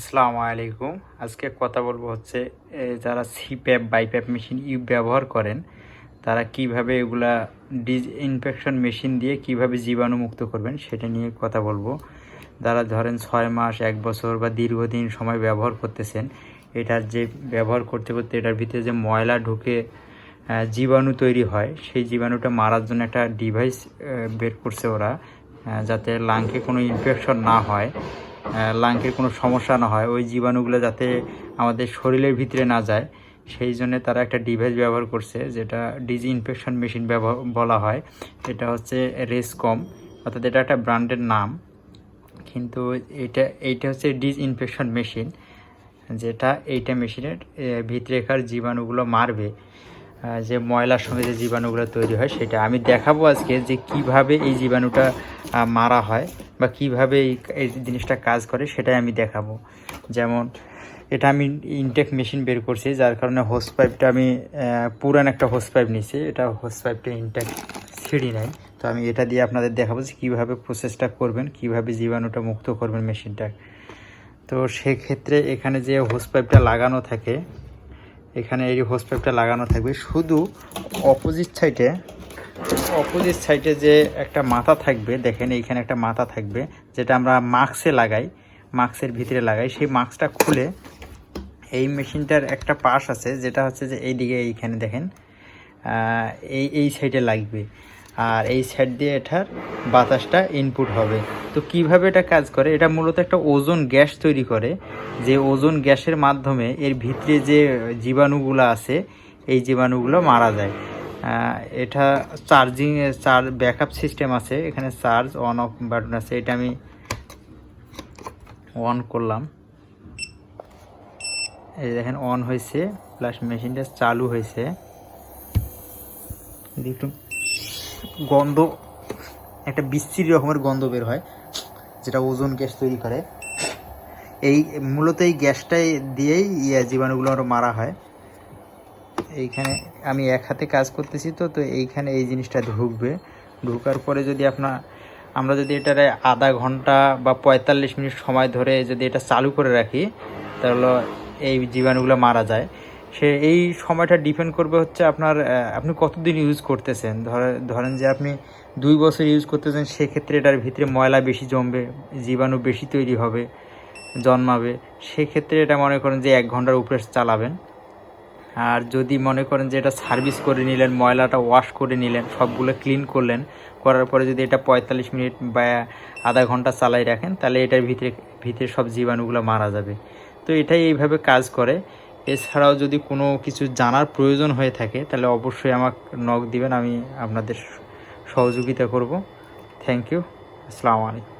আসসালামু আলাইকুম। আজকে কথা বলব হচ্ছে যারা সিপ্যাপ বাইপ্যাপ মেশিন ইউ ব্যবহার করেন, তারা কীভাবে এগুলা ডিজ ইনফেকশন মেশিন দিয়ে কীভাবে জীবাণুমুক্ত করবেন সেটা নিয়ে কথা বলব। যারা ধরেন ছয় মাস, এক বছর বা দীর্ঘদিন সময় ব্যবহার করতেছেন, এটার যে ব্যবহার করতে করতে এটার ভিতরে যে ময়লা ঢুকে জীবাণু তৈরি হয়, সেই জীবাণুটা মারার জন্য একটা ডিভাইস বের করছে ওরা যাতে লাংকে কোনো ইনফেকশন না হয়। লাংকের কোনো সমস্যা না হয়। ওই জীবাণুগুলো যাতে আমাদের শরীরের ভিতরে না যায়, সেই জন্য তারা একটা ডিভাইস ব্যবহার করছে, যেটা ডিজি ইনফেকশন মেশিন ব্যবহার বলা হয়। এটা হচ্ছে রেসকম, অর্থাৎ এটা একটা ব্র্যান্ডের নাম। কিন্তু এটা, এইটা হচ্ছে ডিজ ইনফেকশন মেশিন, যেটা এইটা মেশিনের ভিতরেকার জীবাণুগুলো মারবে। যে ময়লার সঙ্গে যে জীবাণুগুলো তৈরি হয়, সেটা। আমি দেখাবো আজকে যে কীভাবে এই জীবাণুটা মারা হয়। বা কীভাবে এই এই জিনিসটা কাজ করে সেটাই আমি দেখাবো। যেমন, এটা আমি ইনটেক মেশিন বের করছি, যার কারণে হোস পাইপটা আমি পুরান একটা হোস পাইপ নিয়েছি। এটা হোস পাইপটা ইনটেক সিঁড়ি নাই। তো আমি এটা দিয়ে আপনাদের দেখাবো যে কীভাবে প্রসেসটা করবেন, কীভাবে জীবাণুটা মুক্ত করবেন মেশিনটা তো সেক্ষেত্রে এখানে যে হোস পাইপটা লাগানো থাকে, এখানে এই হোস পাইপটা লাগানো থাকবে। শুধু অপোজিট সাইডে অপোজিট সাইডে যে একটা মাথা থাকবে, দেখেন এইখানে একটা মাথা থাকবে, যেটা আমরা মাস্কে লাগাই মাস্কের ভিতরে লাগাই, সেই মাস্কটা খুলে এই মেশিনটার একটা পাশ আছে, যেটা হচ্ছে যে এইদিকে এইখানে দেখেন এই এই সাইডে লাগবে। আর এই সাইড দিয়ে এটার বাতাসটা ইনপুট হবে। তো কীভাবে এটা কাজ করে? এটা মূলত একটা ওজন গ্যাস তৈরি করে, যে ওজন গ্যাসের মাধ্যমে এর ভিতরে যে জীবাণুগুলো আছে, এই জীবাণুগুলো মারা যায়। এটা চার্জিং চার ব্যাকআপ সিস্টেম আছে, এখানে চার্জ অন অফ বাটন আছে, এটা আমি অন করলাম। এই দেখেন অন হয়েছে প্লাস মেশিনটা চালু হয়েছে। একটু গন্ধ, একটা বিশ্রী রকমের গন্ধ বের হয়, যেটা ওজন গ্যাস তৈরি করে। এই, মূলত এই গ্যাসটাই দিয়েই ইয়ে জীবাণুগুলো আরও মারা হয়। এইখানে আমি এক হাতে কাজ করতেছি তো তো এইখানে এই জিনিসটা ঢুকবে। ঢুকার পরে যদি আপনার, আমরা যদি এটারে আধা ঘণ্টা বা পঁয়তাল্লিশ মিনিট সময় ধরে যদি এটা চালু করে রাখি, তাহলে এই জীবাণুগুলো মারা যায়। সে এই সময়টা ডিপেন্ড করবে হচ্ছে আপনার আপনি কতদিন ইউজ করতেছেন? ধরে, ধরেন যে আপনি দুই বছর ইউজ করতেছেন, সেক্ষেত্রে এটার ভিতরে ময়লা বেশি জমবে, জীবাণু বেশি তৈরি হবে, জন্মাবে। সেক্ষেত্রে এটা মনে করেন যে এক ঘণ্টার উপরে চালাবেন। আর যদি মনে করেন যে এটা সার্ভিস করে নিলেন, ময়লাটা ওয়াশ করে নিলেন, সবগুলো ক্লিন করলেন, করার পরে যদি এটা পঁয়তাল্লিশ মিনিট বা আধা ঘণ্টা চালাই রাখেন, তাহলে এটার ভিতরে ভিতরে সব জীবাণুগুলো মারা যাবে। তো এটাই এইভাবে কাজ করে। এছাড়াও যদি কোনো কিছু জানার প্রয়োজন হয়ে থাকে, তাহলে অবশ্যই আমাকে নক দিবেন, আমি আপনাদের সহযোগিতা করব। থ্যাংক ইউ আসসালামু আলাইকুম